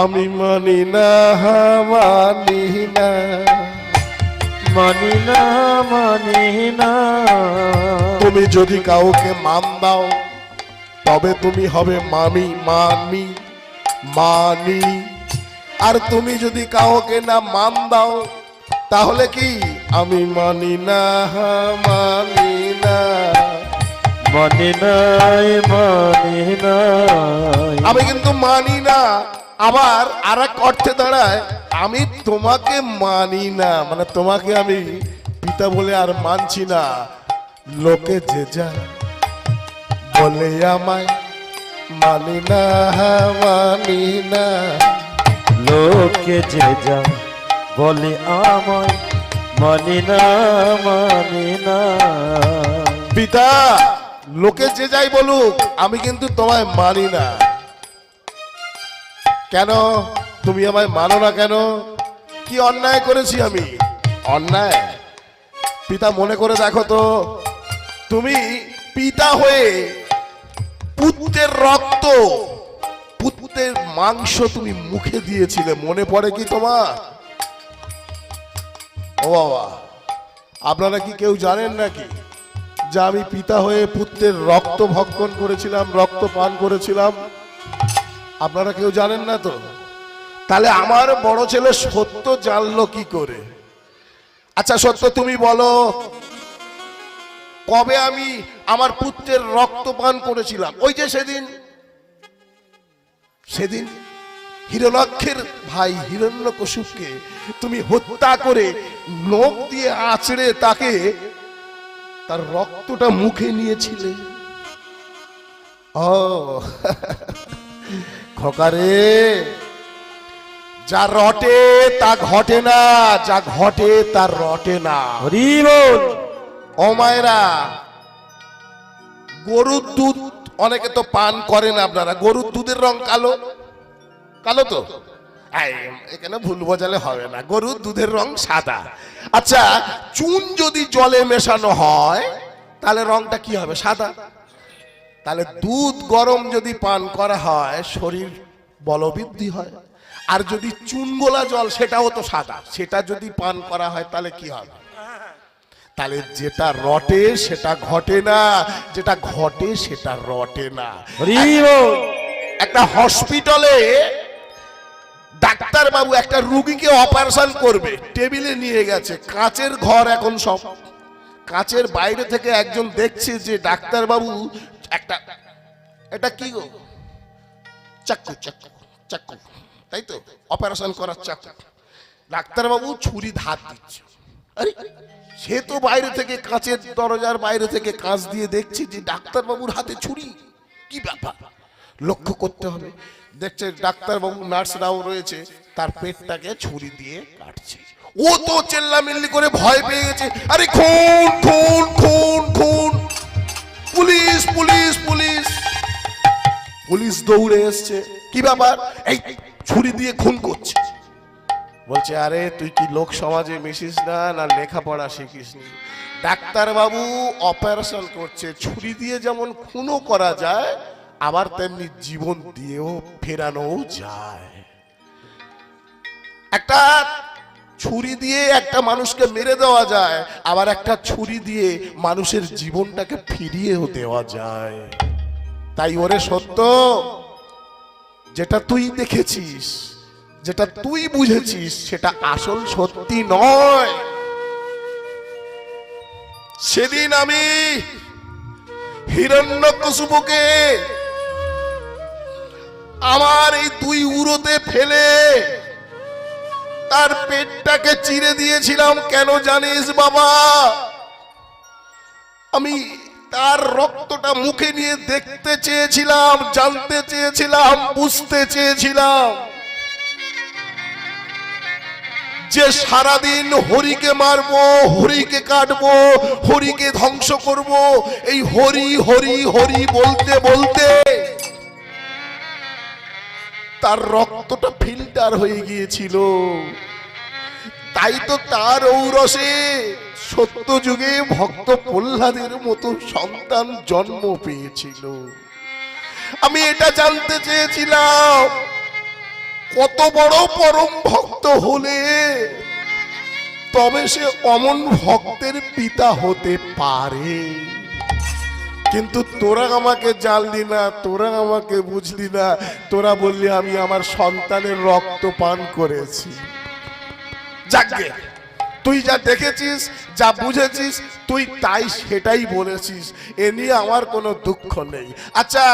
আমি মানি না মানি না। মানি না মানি না। তুমি যদি কাউকে মান দাও তবে তুমি হবে মামি মানি মানি। আর তুমি যদি কাউকে না মান দাও তাহলে কি? আমি মানি না মানি না। মানি নাই মানি না আমি কিন্তু মানি না। আবার আর এক অর্থে দাঁড়ায় আমি তোমাকে মানি না। মানে তোমাকে আমি পিতা বলে আর মানছি না। লোকে যে যা বলে আমায় মানি না মানি না। লোকে যে যা বলে আমায় মানি না মানি না। পিতা লোকে যে যাই বলুক আমি কিন্তু তোমায় মানি না। কেন? তুমি আমায় মানো না কেন? কি অন্যায় করেছি আমি? অন্যায়? পিতা মনে করে দেখো তো, তুমি পিতা হয়ে পুত্রের রক্ত, পুত্রের মাংস তুমি মুখে দিয়েছিলে, মনে পড়ে কি তোমার? ও বাবা, আপনারা কি কেউ জানেন নাকি যে আমি পিতা হয়ে পুত্রের রক্ত ভক্ষণ করেছিলাম, রক্ত পান করেছিলাম? আপনারা কেউ জানেন না তো? তাহলে আমার বড় ছেলে সত্য জানলো কি করে? আচ্ছা সত্য তুমি বলো। কবে আমি আমার পুত্রের রক্ত পান করেছিলাম? ওই যে সেদিন। সেদিন হিরণাক্ষের ভাই হিরণ্যকশুপকে তুমি হত্যা করে নখ দিয়ে আঁচড়ে তাকে তার রক্তটা মুখে নিয়েছিলে। ও। খোকারে যা রটে তা ঘটে না যা ঘটে তা রটে না। হরি বল ও মায়েরা গরুর দুধ অনেকে তো পান করেন আপনারা। গরুর দুধের রং কালো? কালো তো? এখানে ভুল বোঝালে হবে না। গরুর দুধের রং সাদা। আচ্ছা চুন যদি জলে মেশানো হয় তাহলে রংটা কি হবে? সাদা? তাহলে দুধ গরম যদি পান করা হয় শরীর বলবৃদ্ধি হয়। আর যদি চুন গোলা জল সেটাও তো সাদা। সেটা যদি পান করা হয় তাহলে কি হবে? তাহলে যেটা রটে সেটা ঘটে না। যেটা ঘটে সেটা রটে না। একটা হসপিটালে ডাক্তার বাবু একটা রুগীকে অপারেশন করবে। টেবিলে নিয়ে গেছে। কাঁচের ঘর এখন সব। কাঁচের বাইরে থেকে একজন দেখছে যে ডাক্তার বাবু একটা, এটা কি গো? চাক্কু চাক্কু চাক্কু তাই তো? অপারেশন করার বাবু ছুরি ধার দিচ্ছে। আরে, সে তো বাইরে থেকে কাঁচের দরজার বাইরে থেকে কাঁচ দিয়ে দেখছে যে ডাক্তার বাবুর হাতে ছুরি। কি ব্যাপার? লক্ষ্য করতে হবে। দেখছে ডাক্তার বাবু নার্সরাও রয়েছে, তার পেটটাকে ছুরি দিয়ে কাটছে। ও তো চেল্লামিল্লি করে ভয় পেয়ে গেছে। আরে খুন খুন খুন খুন। Police police police. পুলিশ দৌড়ে এসছে। কি ব্যাপার? এই ছুরি দিয়ে খুন করছে। বলছে, আরে, তুই কি লোক সমাজে মিশিস না না লেখাপড়া শিখিস নি? ডাক্তার বাবু অপারেশন করছে। ছুরি দিয়ে যেমন খুনও করা যায়, আবার তেমনি জীবন দিয়েও ফেরানো যায়। একটা ছুরি দিয়ে একটা মানুষকে মেরে দেওয়া যায়, আবার একটা ছুরি দিয়ে মানুষের জীবনটাকে ফিরিয়েও দেওয়া যায়। তাই ওরে সত্য, যেটা তুই দেখেছিস, যেটা তুই বুঝেছিস, সেটা আসল সত্যি নয়। সেদিন আমি হিরণ্যকশুপুকে আমার এই দুই উড়োতে ফেলে তার পেটটাকে চিরে দিয়েছিলাম, কেন জানিস বাবা? আমি তার রক্তটা মুখে নিয়ে দেখতে চেয়েছিলাম, জানতে চেয়েছিলাম, বুঝতে চেয়েছিলাম যে সারাদিন হরিকে মারবো, হরিকে কাটবো, হরিকে ধ্বংস করব, এই হরি হরি হরি বলতে বলতে রক্তটা ফিল্টার হয়ে গিয়েছিল। তাই তো তার ঔরসে সত্য যুগে ভক্ত প্রহ্লাদের মতো সন্তান জন্ম পেয়েছিল। আমি এটা জানতে চেয়েছিলাম, কত বড় পরম ভক্ত হলে তবে সে অমন ভক্তের পিতা হতে পারে। কিন্তু তোরা আমাকে জানলি না, তোরা আমাকে বুঝলি না। তোরা বললি, আমি আমার সন্তানের রক্ত পান করেছি। যাকে তুই যা দেখেছিস, যা বুঝেছিস, তুই তাই সেটাই বলেছিস। এ নিয়ে আমার কোনো দুঃখ নেই। আচ্ছা